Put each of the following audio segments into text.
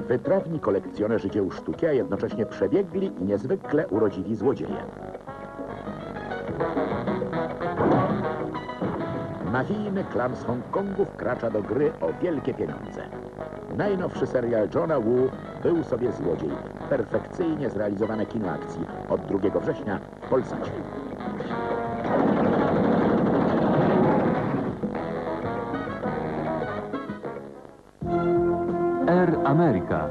Wytrawni kolekcjonerzy dzieł sztuki, a jednocześnie przebiegli i niezwykle urodziwi złodzieje. Mafijny klan z Hongkongu wkracza do gry o wielkie pieniądze. Najnowszy serial Johna Woo był sobie złodziej. Perfekcyjnie zrealizowane kino akcji od 2 września w Polsacie. Air America.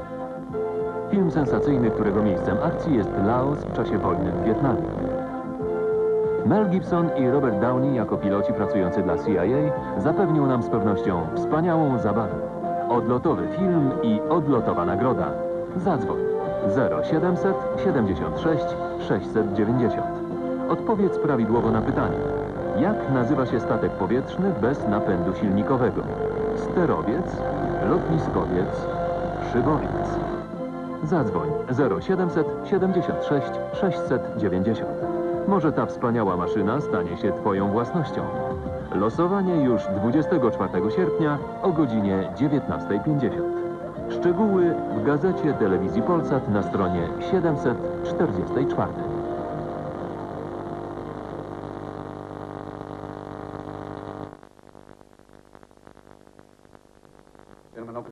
Film sensacyjny, którego miejscem akcji jest Laos w czasie wojny w Wietnamie. Mel Gibson i Robert Downey jako piloci pracujący dla CIA zapewnią nam z pewnością wspaniałą zabawę. Odlotowy film i odlotowa nagroda. Zadzwoń 0700 76 690. Odpowiedz prawidłowo na pytanie. Jak nazywa się statek powietrzny bez napędu silnikowego? Sterowiec, lotniskowiec, szybowiec. Zadzwoń 0700 76 690. Może ta wspaniała maszyna stanie się Twoją własnością. Losowanie już 24 sierpnia o godzinie 19.50. Szczegóły w gazecie Telewizji Polsat na stronie 744. hermano